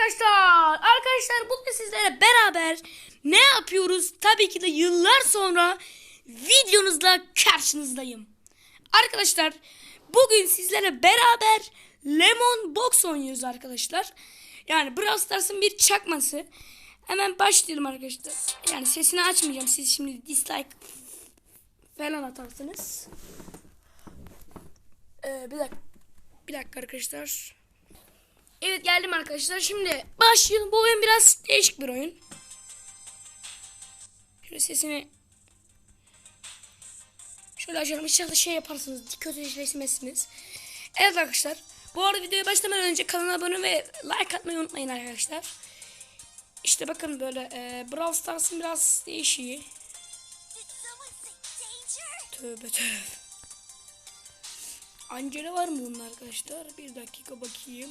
arkadaşlar. Arkadaşlar bugün sizlerle beraber ne yapıyoruz? Tabii ki de yıllar sonra videonuzla karşınızdayım. Arkadaşlar bugün sizlerle beraber Lemon Box oynuyoruz arkadaşlar. Yani Brawl Stars'ın bir çakması. Hemen başlayalım arkadaşlar. Yani sesini açmayacağım. Siz şimdi dislike falan atarsınız. Ee, bir dakika. Bir dakika arkadaşlar. Evet geldim arkadaşlar. Şimdi başlayalım. Bu oyun biraz değişik bir oyun. Şöyle sesini şöyle açalım. İnşallah şey yaparsınız. Kötüleşmezsiniz. Evet arkadaşlar. Bu arada videoya başlamadan önce kanala abone ve like atmayı unutmayın arkadaşlar. İşte bakın böyle e, Brawl Stars'ın biraz değişiği. Tövbe tövbe. Angela var mı bunun arkadaşlar? Bir dakika bakayım.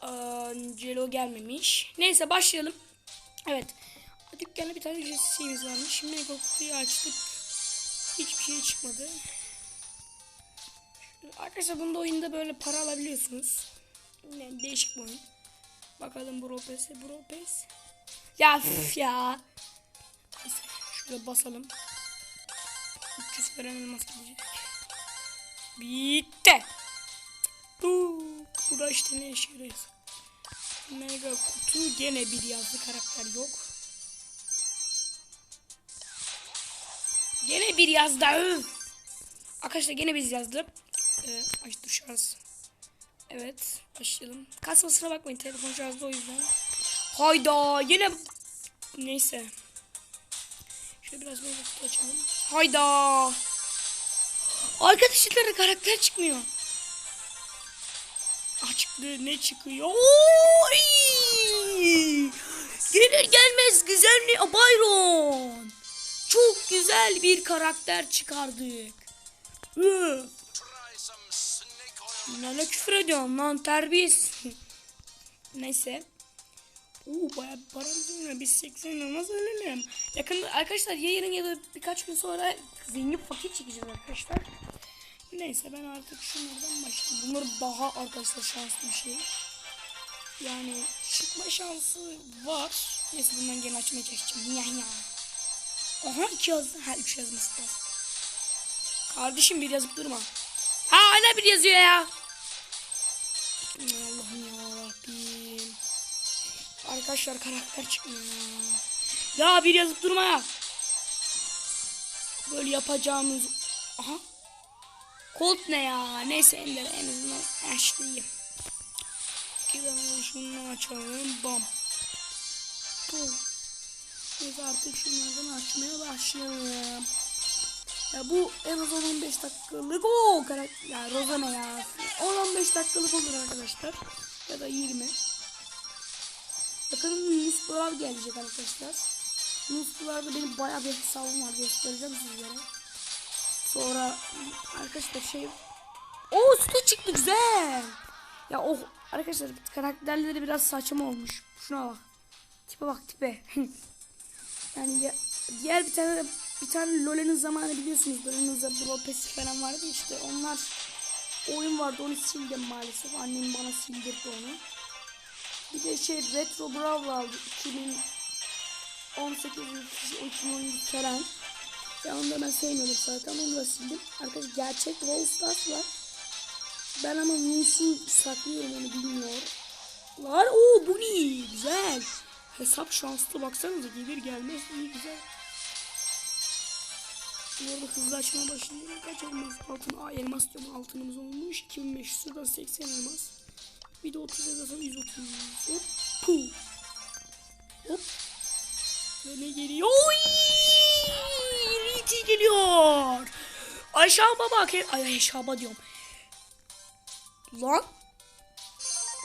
Angelo gelmemiş. Neyse başlayalım. Evet. Dükkanda bir tane ücretsiz varmış. Şimdi kutuyu açtık. Hiçbir şey çıkmadı. Arkadaşlar bunda oyunda böyle para alabiliyorsunuz. Yani değişik bir oyun. Bakalım Bropes'e Bropes. Ya üf ya. Şöyle basalım. 300 veren elmas gidecek. Bitti. Bu, bu da işte ne işe yarıyor? Mega kutu gene bir yazdı karakter yok. Gene bir yazdı. Arkadaşlar gene biz yazdı. Ee, ay dur şarj. Evet başlayalım. Kasmasına bakmayın telefon şarjda o yüzden. Hayda yine neyse. Şöyle biraz böyle açalım. Hayda. Arkadaşlar karakter çıkmıyor. Çıktı ne çıkıyor? Gelir gelmez? Aa, Byron. Çok güzel bir karakter çıkardık. Ne küfür ediyorsun lan terbiyesiz. Neyse. Oo bayağı bir paramız. Biz 80 olmaz ölelim. Yakında arkadaşlar ya yarın ya da birkaç gün sonra zengin fakir çekeceğiz arkadaşlar. Neyse ben artık şunlardan başlayayım. Bunlar daha arkadaşlar şanslı bir şey. Yani çıkma şansı var. Neyse bundan gene açmaya çalışacağım. Ya ya. Aha iki yazdı. Ha üç yazması. Kardeşim bir yazıp durma. Ha hala bir yazıyor ya. Allah'ım yarabbim. Arkadaşlar karakter çıkmıyor ya. Ya bir yazıp durma ya. Böyle yapacağımız... Aha. Colt ne ya? Neyse Ender en azından Ashley'im. Gidelim şunu açalım. Bam. Pum. Neyse artık şunlardan açmaya başlayalım. Ya bu en az 15 dakikalık o karakter. Ya Rosa ne ya? 10-15 dakikalık olur arkadaşlar. Ya da 20. Bakın Nusbular gelecek arkadaşlar. Nusbularda benim bayağı bir hesabım var göstereceğim sizlere. Sonra arkadaşlar şey o sütü çıktı güzel. Ya o arkadaşlar karakterleri biraz saçma olmuş. Şuna bak. Tipe bak tipe. yani ya, diğer bir tane bir tane Lole'nin zamanı biliyorsunuz. Lole'nin Lopez falan vardı işte. Onlar oyun vardı onu sildim maalesef. Annem bana sildirdi onu. Bir de şey Retro Brawl aldı 2018 2017 falan. Ya onu da ben sevmiyorum zaten onu da sildim. Arkadaşlar gerçek Brawl Stars var. Ben ama News'u saklıyorum onu bilmiyor. Var o bu ne güzel. Hesap şanslı baksanıza gelir gelmez iyi güzel. Bu arada hızlı açmaya başlayalım. Kaç elmas altın? Aa elmas diyorum altınımız olmuş. 2500 şuradan 80 elmas. Bir de 30 elmas 130. Hop. Puh. Hop. Ve ne geliyor? Oy! Riti geliyor. Aşağı bak. Ay aşağı diyorum. Lan.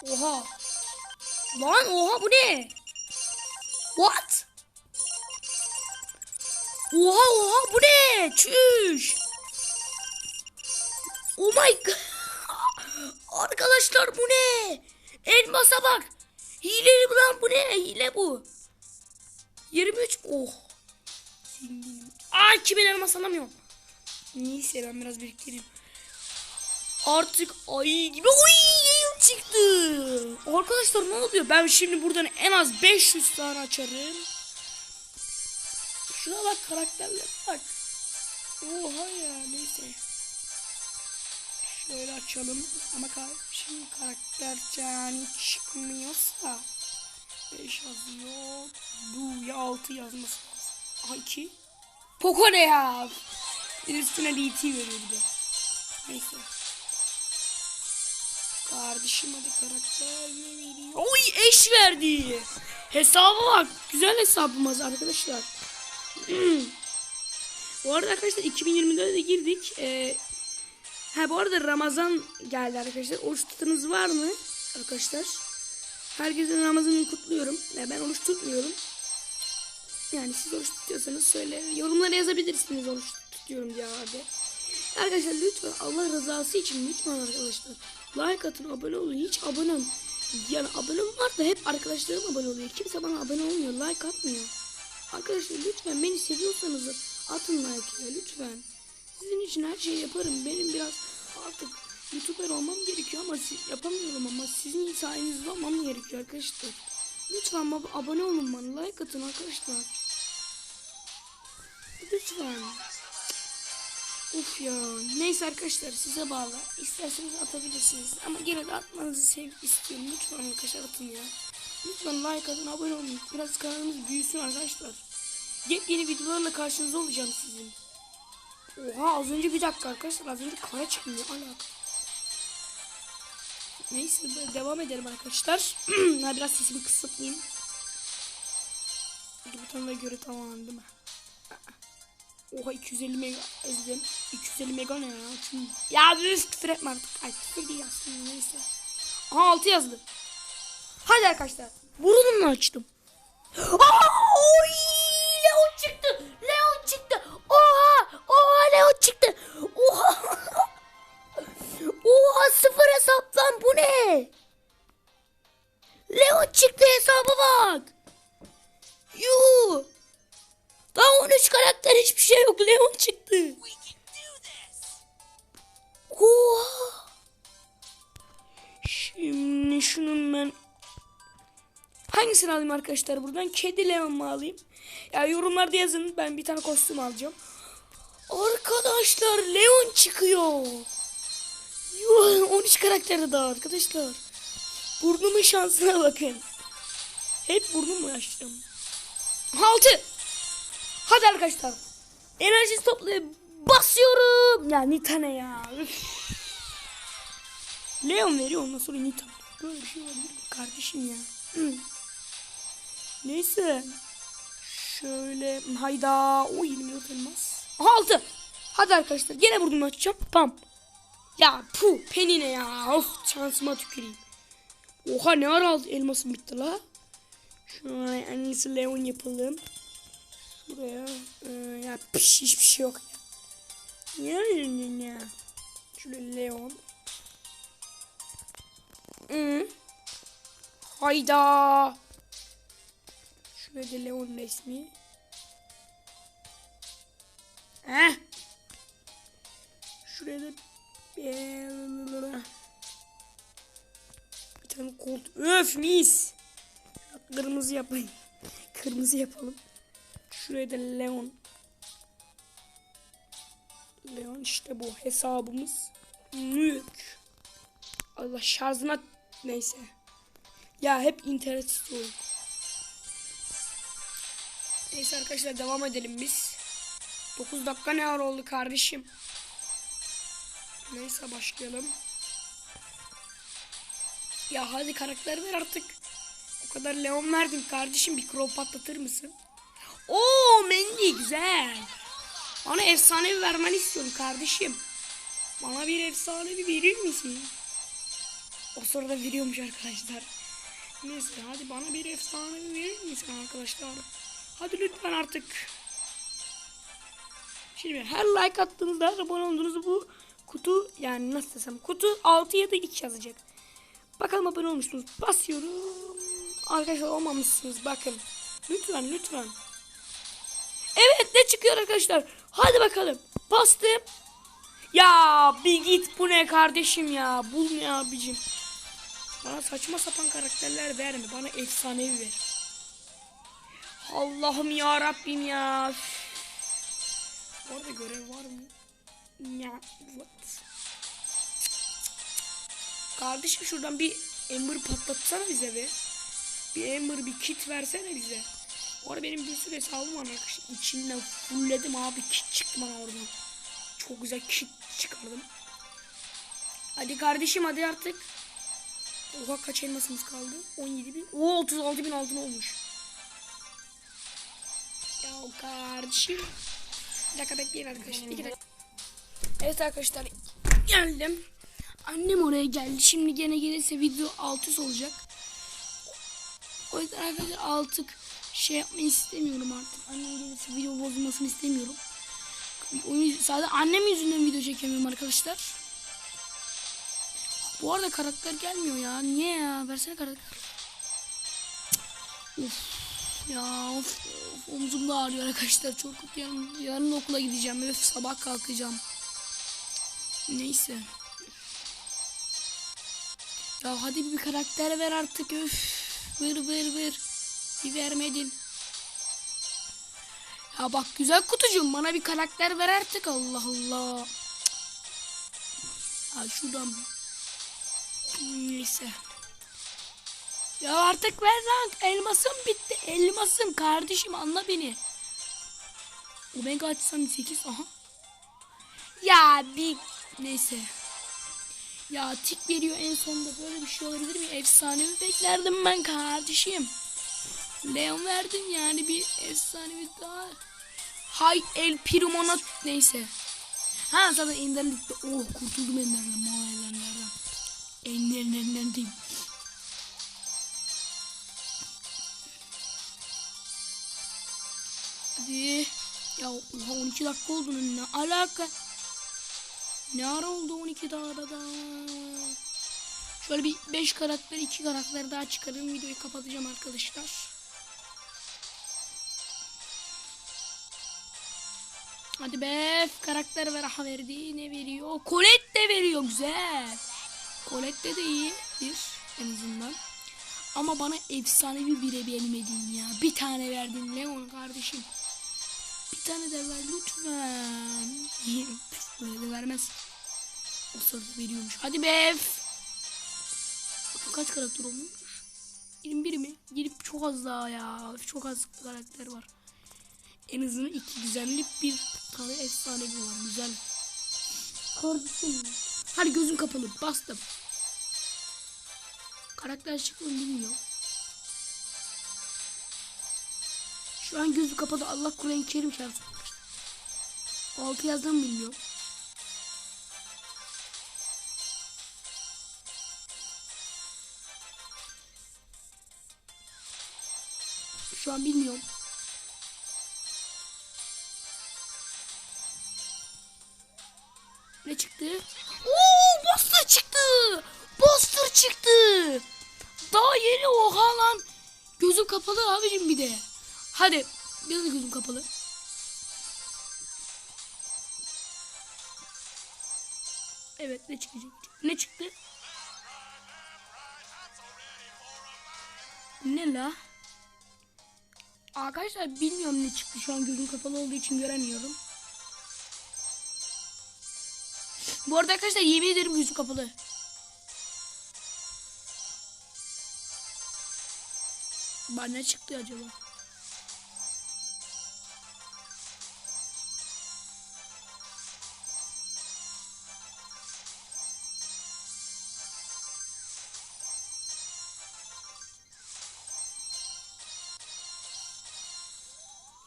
Oha. Lan oha bu ne? What? Oha oha bu ne? Çüş. Oh my god. Arkadaşlar bu ne? Elmasa bak. Hile lan bu ne? Hile bu. 23. Oh. Aa 2000 elmas alamıyorum. Neyse ben biraz biriktireyim. Artık ay gibi oy çıktı. Arkadaşlar ne oluyor? Ben şimdi buradan en az 500 tane açarım. Şuna bak karakterler bak. Oha ya neyse. Şöyle açalım ama şimdi karakter yani çıkmıyorsa 5 yazıyor. Bu ya 6 yazması lazım. Aha 2. Poco ne ya? Bir üstüne DT veriyor bir de. Neyse. Kardeşim hadi karakter? Oy eş verdi. Hesaba bak. Güzel hesabımız arkadaşlar. bu arada arkadaşlar 2024'e de girdik. Ee, ha bu arada Ramazan geldi arkadaşlar. Oruç tutanız var mı arkadaşlar? Herkesin Ramazan'ını kutluyorum. Ben oruç tutmuyorum. Yani siz oruç tutuyorsanız söyle. Yorumlara yazabilirsiniz oruç tutuyorum diye abi. Arkadaşlar lütfen Allah rızası için lütfen arkadaşlar like atın abone olun. Hiç abone yani abonem var da hep arkadaşlarım abone oluyor. Kimse bana abone olmuyor like atmıyor. Arkadaşlar lütfen beni seviyorsanız atın like ya lütfen. Sizin için her şeyi yaparım. Benim biraz artık youtuber olmam gerekiyor ama yapamıyorum ama sizin sayenizde olmam gerekiyor arkadaşlar. Lütfen ab- abone olun bana like atın arkadaşlar lütfen Uf ya. Neyse arkadaşlar size bağlı. İsterseniz atabilirsiniz. Ama gene de atmanızı sev istiyorum. Lütfen arkadaşlar atın ya. Lütfen like atın, abone olun. Biraz kanalımız büyüsün arkadaşlar. Yepyeni videolarla karşınızda olacağım sizin. Oha az önce bir dakika arkadaşlar. Az önce kara çıktı. Ne alaka? Neyse devam edelim arkadaşlar. ha, biraz sesimi kısıtlayayım. Butonuna göre tamam değil mi? Oha 250 mega ezdim. 250 mega ne ya? Kim? Ya üf küfür etme artık. Ay küfür değil neyse. Aha 6 yazdı. Hadi arkadaşlar. Burnumu açtım. Oy, Leon çıktı. Leon çıktı. Oha. Oha Leon çıktı. Oha. Oha sıfır hesap lan bu ne? Leon çıktı hesaba bak. Leon çıktı. Oha. Şimdi şunun ben hangisini alayım arkadaşlar buradan? Kedi Leon mu alayım? Ya yorumlarda yazın. Ben bir tane kostüm alacağım. Arkadaşlar Leon çıkıyor. Yuh, 13 karakterde daha arkadaşlar. Burnumun şansına bakın. Hep burnumu açtım. 6 Hadi arkadaşlar. Enerji toplayıp basıyorum. Ya Nita ne ya? Leon veriyor ondan sonra Nita. Böyle bir şey olabilir mi kardeşim ya? Neyse. Şöyle hayda. O 24 elmas. Aha, altı. Hadi arkadaşlar gene burnumu açacağım. Pam. Ya pu Penny ne ya? Of şansıma tüküreyim. Oha ne ara elmasım bitti la. Şöyle iyisi Leon yapalım. Buraya e, ya piş hiçbir şey yok ya. Ya ya. Şöyle Leon. Hı. Hayda. Şöyle de Leon resmi. Heh. Şuraya da bir tane kolt. Öf mis. Kırmızı yapayım. Kırmızı yapalım. Şuraya da Leon. Leon işte bu hesabımız. Mülk. Allah şarjına neyse. Ya hep internet istiyorum. Neyse arkadaşlar devam edelim biz. 9 dakika ne ara oldu kardeşim. Neyse başlayalım. Ya hadi karakter ver artık. O kadar Leon verdim kardeşim bir crow patlatır mısın? Oo Mendy güzel. Bana efsanevi vermeni istiyorum kardeşim. Bana bir efsanevi verir misin? O sırada veriyormuş arkadaşlar. Neyse hadi bana bir efsanevi verir misin arkadaşlar? Hadi lütfen artık. Şimdi her like attığınızda abone olduğunuzda bu kutu yani nasıl desem kutu 6 ya da 2 yazacak. Bakalım abone olmuşsunuz. Basıyorum. Arkadaşlar olmamışsınız bakın. Lütfen lütfen. Evet ne çıkıyor arkadaşlar? Hadi bakalım. Bastım. Ya bir git bu ne kardeşim ya. Bul ne abicim. Bana saçma sapan karakterler verme. Bana efsanevi ver. Allah'ım ya Rabbim ya. Bu arada görev var mı? Ya. what? Kardeşim şuradan bir Ember patlatsana bize be. Bir Ember bir kit versene bize. Bu arada benim bir sürü hesabım var arkadaşlar. İçinden fullledim abi kit çıktı bana oradan. Çok güzel kit çıkardım. Hadi kardeşim hadi artık. Oha kaç elmasımız kaldı? 17 bin. Oo 36 bin altın olmuş. Ya kardeşim. Bir dakika bekleyin arkadaşlar. Evet arkadaşlar geldim. Annem oraya geldi. Şimdi gene gelirse video alt üst olacak. O yüzden arkadaşlar altık şey yapmayı istemiyorum artık. Annem gelirse video bozulmasını istemiyorum. Sadece annem yüzünden video çekemiyorum arkadaşlar. Bu arada karakter gelmiyor ya. Niye ya? Versene karakter. Of. Ya of, of. Omzum da ağrıyor arkadaşlar. Çok yarın, yarın okula gideceğim. Öf sabah kalkacağım. Neyse. Ya hadi bir karakter ver artık. Öf. Vır vır vır. Bir vermedin. Ya bak güzel kutucuğum bana bir karakter ver artık Allah Allah. Ya şuradan neyse. Ya artık ver lan elmasım bitti elmasım kardeşim anla beni. Omega açsam 8 aha. Ya bir neyse. Ya tik veriyor en sonunda böyle bir şey olabilir mi? Efsanevi beklerdim ben kardeşim. Leon verdim yani bir efsanevi daha. Hay el Primo'na neyse. Ha zaten enderlikte oh kurtuldum enderden mahallenlerden. Enderlerinden değil. Hadi. Ya oha 12 dakika oldu ne alaka? Ne ara oldu 12 dakikada? Şöyle bir 5 karakter 2 karakter daha çıkarım videoyu kapatacağım arkadaşlar. Hadi be karakter ver aha verdi ne veriyor? Colette de veriyor güzel. Colette de iyi bir en azından. Ama bana efsanevi bire vermedin ya. Bir tane verdin Leon kardeşim. Bir tane de ver lütfen. Böyle de vermez. O sırada veriyormuş. Hadi be. Kaç karakter olmuş? 21 mi? Girip çok az daha ya. Çok az karakter var. En azından iki güzellik bir tane efsanevi var. Güzel. Kardeşim. Hadi gözüm kapalı. Bastım. Karakter çıktı mı bilmiyorum. Şu an gözü kapalı. Allah Kur'an-ı Kerim çarpsın. Altı yazdım bilmiyorum. Şu an bilmiyorum. Çıktı? Oo, Buster çıktı. Buster çıktı. Daha yeni oha lan. Gözüm kapalı abicim bir de. Hadi. Benim de gözüm kapalı. Evet ne çıkacak? Ne çıktı? Ne la? Arkadaşlar bilmiyorum ne çıktı. Şu an gözüm kapalı olduğu için göremiyorum. Bu arada arkadaşlar yemin ederim gözüm kapalı. Bana ne çıktı acaba?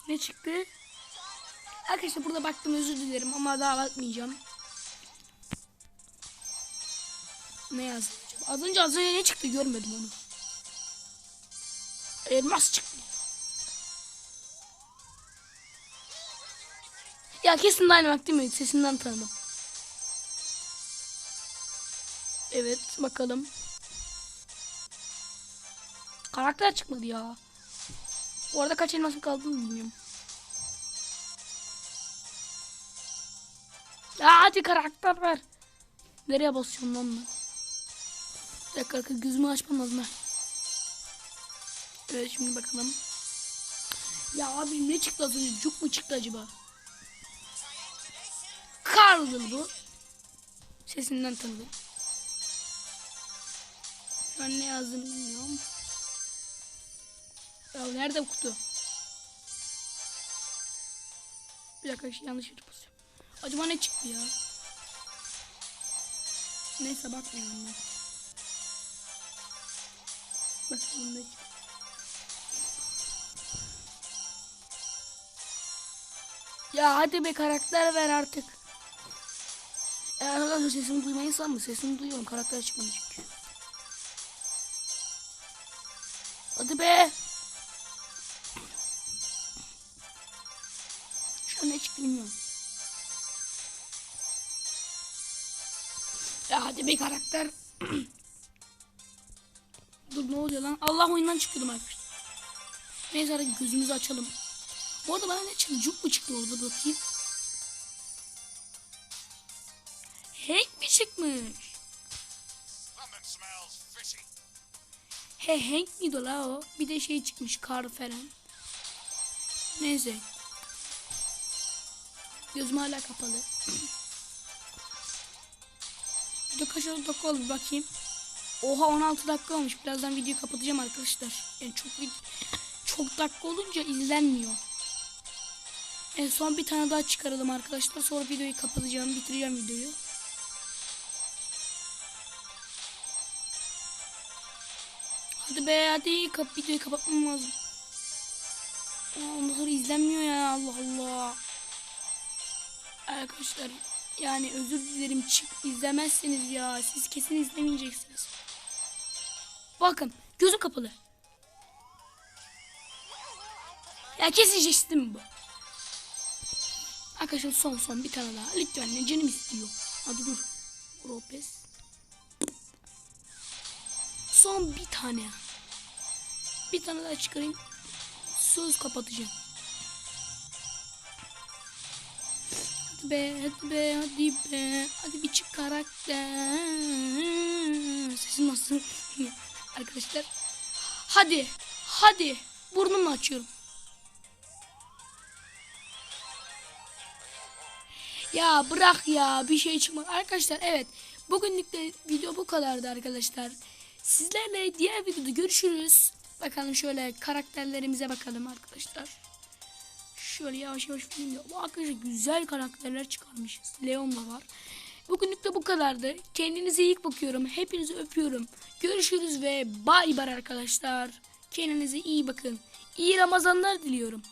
Ne çıktı? Arkadaşlar burada baktım özür dilerim ama daha bakmayacağım. Ne yazdı? Az önce az önce ne çıktı görmedim onu. Elmas çıktı. Ya kesin Dynamite değil mi? Sesinden tanıdım. Evet bakalım. Karakter çıkmadı ya. Bu arada kaç elmasım kaldığını bilmiyorum. Ya hadi karakter ver. Nereye basıyorum lan ben? Bir dakika arkadaşlar, gözümü açmam lazım. Evet şimdi bakalım. Ya abi ne çıktı az önce? Cuk mu çıktı acaba? Carl bu. Sesinden tanıdım. An ne yazdığını bilmiyorum. Ya nerede bu kutu? Bir dakika şey yanlış yere basıyorum. Acaba ne çıktı ya? Neyse bakmayalım ben. Çıktı. Ya hadi be karakter ver artık. Ya arkadaşlar sesimi duymayı sanma. Sesimi duyuyorum. Karakter çıkmadı çünkü. Hadi be. Şu an çıktı bilmiyorum. Ya hadi be karakter. Dur ne oluyor lan? Allah oyundan çıktım arkadaşlar. Neyse hadi gözümüzü açalım. Bu arada bana ne çıktı? Cuk mu çıktı orada bakayım. Hank mi çıkmış? He Hank miydi la o? Bir de şey çıkmış kar falan. Neyse. Gözüm hala kapalı. Video kaç oldu dakika bir bakayım. Oha 16 dakika olmuş. Birazdan videoyu kapatacağım arkadaşlar. Yani çok çok dakika olunca izlenmiyor. En son bir tane daha çıkaralım arkadaşlar. Sonra videoyu kapatacağım. Bitireceğim videoyu. Hadi be hadi kap videoyu kapatmam lazım. Sonra izlenmiyor ya Allah Allah. Arkadaşlar yani özür dilerim çık izlemezseniz ya siz kesin izlemeyeceksiniz. Bakın gözüm kapalı. Ya jestim bu. Arkadaşlar son son bir tane daha. Lütfen ne canım istiyor. Hadi dur. Ropes. Son bir tane. Bir tane daha çıkarayım. Söz kapatacağım. Hadi be, hadi be, hadi be. Hadi bir çık karakter. Sesim nasıl? Arkadaşlar. Hadi, hadi. Burnumla açıyorum. Ya bırak ya bir şey çıkmadı. Arkadaşlar evet bugünlük de video bu kadardı arkadaşlar. Sizlerle diğer videoda görüşürüz. Bakalım şöyle karakterlerimize bakalım arkadaşlar. Şöyle yavaş yavaş film arkadaşlar güzel karakterler çıkarmışız. Leon da var. Bugünlük de bu kadardı. Kendinize iyi bakıyorum. Hepinizi öpüyorum. Görüşürüz ve bay bay arkadaşlar. Kendinize iyi bakın. İyi Ramazanlar diliyorum.